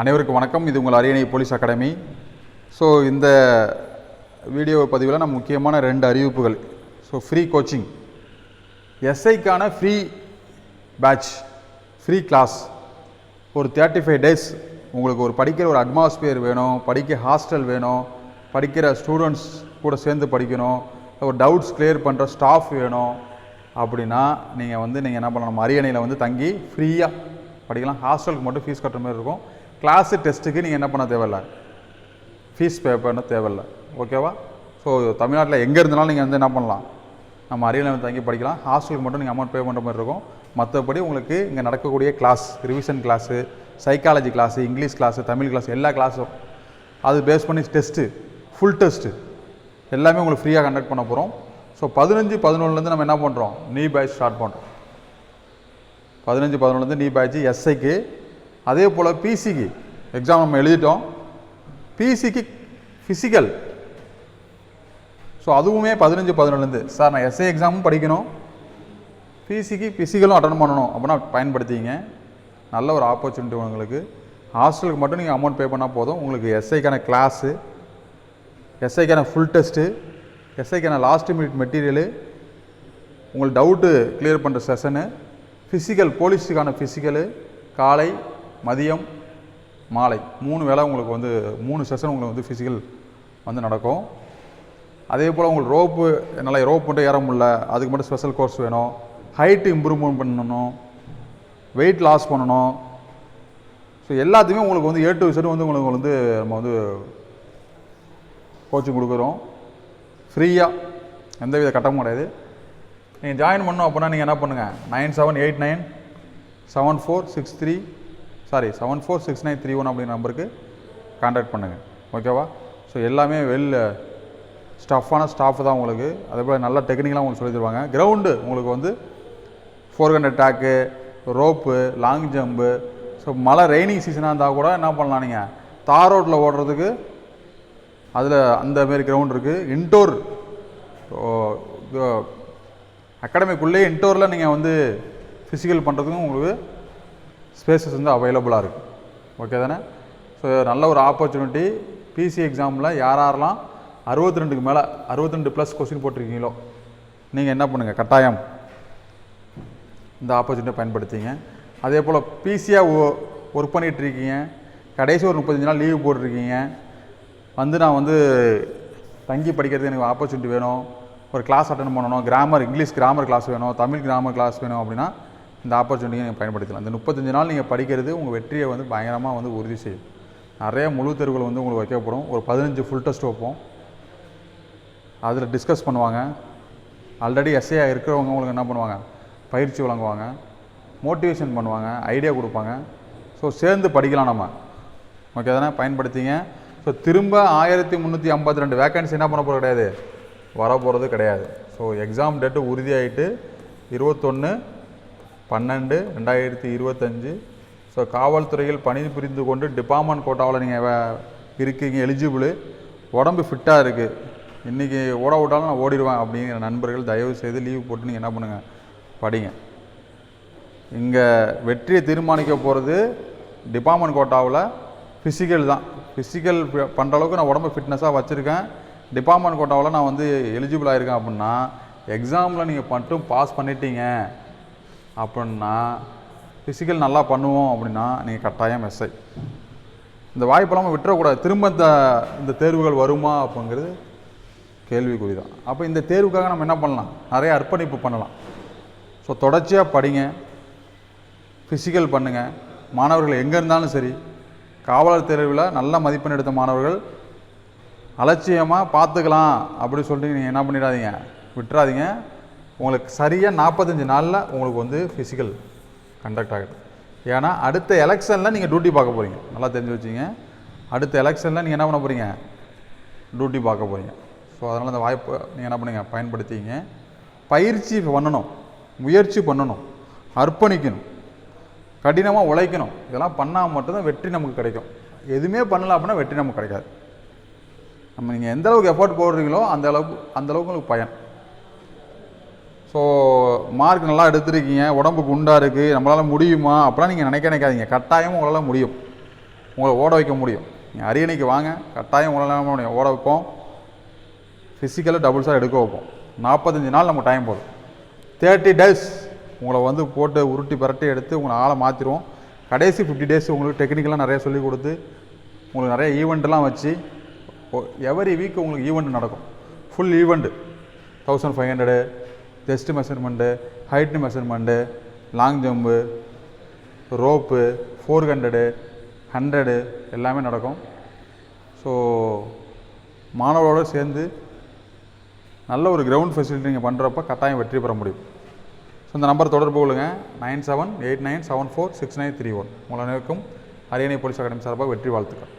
அனைவருக்கும் வணக்கம். இது உங்கள் அரியணை போலீஸ் அகாடமி. ஸோ இந்த வீடியோ பதிவில் நம்ம முக்கியமான ரெண்டு அறிவிப்புகள். ஸோ ஃப்ரீ கோச்சிங் எஸ்ஐக்கான ஃப்ரீ பேட்ச் ஃப்ரீ கிளாஸ் ஒரு தேர்ட்டி ஃபைவ் டேஸ் உங்களுக்கு ஒரு படிக்கிற ஒரு அட்மாஸ்பியர் வேணும் படிக்க ஹாஸ்டல் வேணும் படிக்கிற ஸ்டூடெண்ட்ஸ் கூட சேர்ந்து படிக்கணும் ஒரு டவுட்ஸ் கிளியர் பண்ணுற ஸ்டாஃப் வேணும் அப்படின்னா நீங்கள் வந்து நீங்கள் என்ன பண்ணணும்? நம்ம அரியணையில் வந்து தங்கி ஃப்ரீயாக படிக்கலாம். ஹாஸ்டலுக்கு மட்டும் ஃபீஸ் கட்டுற மாதிரி இருக்கும். கிளாஸு டெஸ்ட்டுக்கு நீங்கள் என்ன பண்ண தேவையில்ல? ஃபீஸ் பே பண்ண தேவையில்ல. ஓகேவா ஸோ தமிழ்நாட்டில் எங்கே இருந்தாலும் நீங்கள் வந்து என்ன பண்ணலாம்? நம்ம அரியணையில் வந்து தங்கி படிக்கலாம். ஹாஸ்டலுக்கு மட்டும் நீங்கள் அமௌண்ட் பே பண்ணுற மாதிரி இருக்கும். மற்றபடி உங்களுக்கு இங்கே நடக்கக்கூடிய class revision class psychology class English class Tamil class எல்லா கிளாஸும் அது பேஸ் பண்ணி டெஸ்ட்டு ஃபுல் டெஸ்ட்டு எல்லாமே உங்களுக்கு ஃப்ரீயாக கண்டக்ட் பண்ண போகிறோம் ஸோ பதினஞ்சு பதினொன்றுலேருந்து நம்ம என்ன பண்ணுறோம் நீ பேட்ச் ஸ்டார்ட் பண்ணுறோம் பதினஞ்சு பதினொன்றுலேருந்து நீ பேட்ச் எஸ்ஐக்கு அதே போல் பிசிக்கு எக்ஸாம் நம்ம எழுதிட்டோம். பிசிக்கு ஃபிசிக்கல் ஸோ அதுவுமே பதினஞ்சு பதினொன்றுலேருந்து சார் நான் எஸ்ஐ எக்ஸாமும் படிக்கணும். பிசிக்கு ஃபிசிக்கலும் அட்டன் பண்ணணும் அப்படின்னா பயன்படுத்திங்க. நல்ல ஒரு ஆப்பர்ச்சுனிட்டி உங்களுக்கு. ஹாஸ்டலுக்கு மட்டும் நீங்கள் அமௌண்ட் பே பண்ணால் போதும். உங்களுக்கு எஸ்ஐக்கான கிளாஸு எஸ்ஐக்கான ஃபுல் டெஸ்ட்டு எஸ்ஐக்கான லாஸ்ட் மினிட் மெட்டீரியலு உங்களுக்கு டவுட்டு கிளியர் பண்ணுற செஷனு ஃபிசிக்கல் போலீஸுக்கான ஃபிசிக்கலு காலை மதியம் மாலை. மூணு வேளை உங்களுக்கு வந்து மூணு செஷன் உங்களுக்கு வந்து ஃபிசிக்கல் வந்து நடக்கும். அதே போல் உங்களுக்கு ரோப்பு என்னால் ரோப் மட்டும் ஏற முடில அதுக்கு மட்டும் ஸ்பெஷல் கோர்ஸ் வேணும். ஹைட்டு இம்ப்ரூவ்மெண்ட் பண்ணணும். வெயிட் லாஸ் பண்ணணும். ஸோ எல்லாத்தையுமே உங்களுக்கு வந்து ஏ டு செட் வந்து உங்களுக்கு வந்து நம்ம வந்து கோச்சிங் கொடுக்குறோம். ஃப்ரீயாக எந்தவித கட்டமும் கிடையாது. நீங்கள் ஜாயின் பண்ணோம் அப்படின்னா நீங்கள் என்ன பண்ணுங்கள் nine seven eight nine seven four six three sorry seven four six nine three one அப்படிங்கிற நம்பருக்கு காண்டாக்ட் பண்ணுங்கள் ஓகேவா ஸோ எல்லாமே வெல் ஸ்டஃப்பான ஸ்டாஃப் தான் உங்களுக்கு. அதே போல் நல்ல டெக்னிக்கலாக உங்களுக்கு சொல்லி தருவாங்க. கிரவுண்டு உங்களுக்கு வந்து ஃபோர் ஹண்ட்ரட் டேக்கு ரோப்பு லாங் ஜம்பு ஸோ மழை ரெய்னிங் சீசனாக இருந்தால் கூட என்ன பண்ணலாம் நீங்கள் தார் ரோட்டில் ஓடுறதுக்கு அதில் அந்த மாரி கிரவுண்ட் இருக்குது இன்டோர் அகாடமிக்குள்ளேயே இன்டோரில் நீங்கள் வந்து ஃபிசிக்கல் பண்ணுறதுக்கும் உங்களுக்கு ஸ்பேசஸ் வந்து அவைலபிளாக இருக்குது ஓகே தானே? ஸோ நல்ல ஒரு ஆப்பர்ச்சுனிட்டி பிசி எக்ஸாமில் யார் யாரெல்லாம் அறுபத்தி ரெண்டுக்கு மேலே அறுபத்தி ரெண்டு ப்ளஸ் கொஸ்டின் போட்டிருக்கீங்களோ நீங்கள் என்ன பண்ணுங்கள் கட்டாயம் இந்த ஆப்பர்ச்சுனிட்டியை பயன்படுத்திங்க. அதே போல் பிசியாக ஒர்க் பண்ணிகிட்டு இருக்கீங்க கடைசி ஒரு முப்பத்தஞ்சு நாள் லீவு போட்டிருக்கீங்க. வந்து நான் வந்து தங்கி படிக்கிறது எனக்கு ஆப்பர்ச்சுனிட்டி வேணும். ஒரு கிளாஸ் அட்டன் பண்ணணும். கிராமர் இங்கிலீஷ் கிராமர் கிளாஸ் வேணும். தமிழ் கிராமர் கிளாஸ் வேணும் அப்படின்னா இந்த ஆப்பர்ச்சுனிட்டியை நீங்கள் பயன்படுத்தலாம் இந்த முப்பத்தஞ்சு நாள் நீங்கள் படிக்கிறது உங்கள் வெற்றியை வந்து பயங்கரமாக வந்து உறுதி செய்யும். நிறைய முழு தேர்வுகள் வந்து உங்களுக்கு வைக்கப்படும் ஒரு பதினஞ்சு ஃபுல் டெஸ்ட் வைப்போம். அதில் டிஸ்கஸ் பண்ணுவாங்க. ஆல்ரெடி எஸ்ஏ இருக்கிறவங்க உங்களுக்கு என்ன பண்ணுவாங்க? பயிற்சி வழங்குவாங்க. மோட்டிவேஷன் பண்ணுவாங்க. ஐடியா கொடுப்பாங்க. ஸோ சேர்ந்து படிக்கலாம் நம்ம. ஓகே தானே? பயன்படுத்திங்க. ஸோ திரும்ப ஆயிரத்தி முந்நூற்றி ஐம்பத்தி ரெண்டு வேக்கன்சி என்ன பண்ண போகிறது கிடையாது? வர போகிறது கிடையாது. ஸோ எக்ஸாம் டேட்டு உறுதியாகிட்டு இருபத்தொன்று பன்னெண்டு ரெண்டாயிரத்தி இருபத்தஞ்சு. ஸோ காவல்துறையில் பணி புரிந்து கொண்டு டிபார்ட்மெண்ட் கோட்டாவில் நீங்கள் இருக்கீங்க எலிஜிபிள். உடம்பு ஃபிட்டாக இருக்குது இன்றைக்கி ஓட விட்டாலும் நான் ஓடிடுவேன் அப்படிங்கிற நண்பர்கள் தயவு செய்து லீவ் போட்டு நீங்கள் என்ன பண்ணுங்கள் படிங்க. இங்கே வெற்றியை தீர்மானிக்க போகிறது டிபார்ட்மெண்ட் கோட்டாவில் ஃபிசிக்கல் தான். ஃபிசிக்கல் பண்ணுற அளவுக்கு நான் உடம்பு ஃபிட்னஸாக வச்சுருக்கேன். டிபார்ட்மெண்ட் கோட்டாவில் நான் வந்து எலிஜிபிள் ஆகிருக்கேன் அப்படின்னா எக்ஸாமில் நீங்கள் மட்டும் பாஸ் பண்ணிட்டீங்க. அப்படின்னா ஃபிசிக்கல் நல்லா பண்ணுவோம் அப்படின்னா நீங்கள் கட்டாயம் எஸ்ஐ இந்த வாய்ப்பெல்லாம் விட்டுறக்கூடாது. திரும்ப இந்த இந்த தேர்வுகள் வருமா அப்படிங்கிறது கேள்விக்குறி தான். அப்போ இந்த தேர்வுக்காக நம்ம என்ன பண்ணலாம்? நிறைய அர்ப்பணிப்பு பண்ணலாம். ஸோ தொடர்ச்சியாக படிங்க. ஃபிசிக்கல் பண்ணுங்கள் மாணவர்கள் எங்கே இருந்தாலும் சரி காவலர் தேர்வில் நல்ல மதிப்பெண் எடுத்த மாணவர்கள் அலட்சியமாக பார்த்துக்கலாம் அப்படி சொல்லிட்டு நீங்கள் என்ன பண்ணிடாதீங்க. விட்டுறாதீங்க. உங்களுக்கு சரியாக நாற்பத்தஞ்சு நாளில் உங்களுக்கு வந்து ஃபிசிக்கல் கண்டக்ட் ஆகிடும் ஏன்னா அடுத்த எலெக்ஷனில் நீங்கள் டியூட்டி பார்க்க போகிறீங்க நல்லா தெரிஞ்சு வச்சிங்க அடுத்த எலெக்ஷனில் நீங்கள் என்ன பண்ண போகிறீங்க டியூட்டி பார்க்க போகிறீங்க ஸோ அதனால் அந்த வாய்ப்பை நீங்கள் என்ன பண்ணுங்கள் பயன்படுத்திங்க பயிற்சி பண்ணணும். முயற்சி பண்ணணும். அர்ப்பணிக்கணும். கடினமாக உழைக்கணும். இதெல்லாம் பண்ணால் மட்டும்தான் வெற்றி நமக்கு கிடைக்கும். எதுவுமே பண்ணல அப்படின்னா வெற்றி நமக்கு கிடைக்காது. நம்ம நீங்கள் எந்த அளவுக்கு எஃபோர்ட் போடுறீங்களோ அந்த அளவுக்கு அந்த அளவுக்கு உங்களுக்கு பயன். ஸோ மார்க் நல்லா எடுத்திருக்கீங்க உடம்பு குண்டாக இருக்குது நம்மளால் முடியுமா? அப்படிலாம் நீங்கள் நினைக்க நினைக்காதீங்க. கட்டாயம் உங்களால் முடியும். உங்களை ஓட வைக்க முடியும். நீங்கள் அரியணைக்கு வாங்க. கட்டாயம் உங்களால் முடியும்? ஓட வைப்போம். ஃபிசிக்கலாக டபுள்ஸாக எடுக்க வைப்போம். நாற்பத்தஞ்சு நாள் நமக்கு டைம் போதும். தேர்ட்டி டேஸ் உங்களை வந்து போட்டு உருட்டி பரட்டி எடுத்து உங்களை ஆளை மாற்றிடுவோம் கடைசி ஃபிஃப்டி டேஸ் உங்களுக்கு டெக்னிக்கலாக நிறைய சொல்லிக் கொடுத்து உங்களுக்கு நிறைய ஈவெண்ட்லாம் வச்சு எவரி வீக் உங்களுக்கு ஈவெண்ட் நடக்கும். Full event thousand five hundred chest measurement height measurement long jump rope four hundred hundred எல்லாமே நடக்கும். ஸோ மாணவரோடு சேர்ந்து நல்ல ஒரு கிரவுண்ட் ஃபெசிலிட்டி நீங்கள் பண்ணுறப்ப கட்டாயம் வெற்றி பெற முடியும். ஸோ இந்த நம்பர் தொடர்பு கொள்ளுங்க. Nine seven eight nine seven four six nine three one. உங்கள் அனைவருக்கும் அரியணை போலீஸ் அகாடமி சார்பாக வெற்றி வாழ்த்துக்கள்.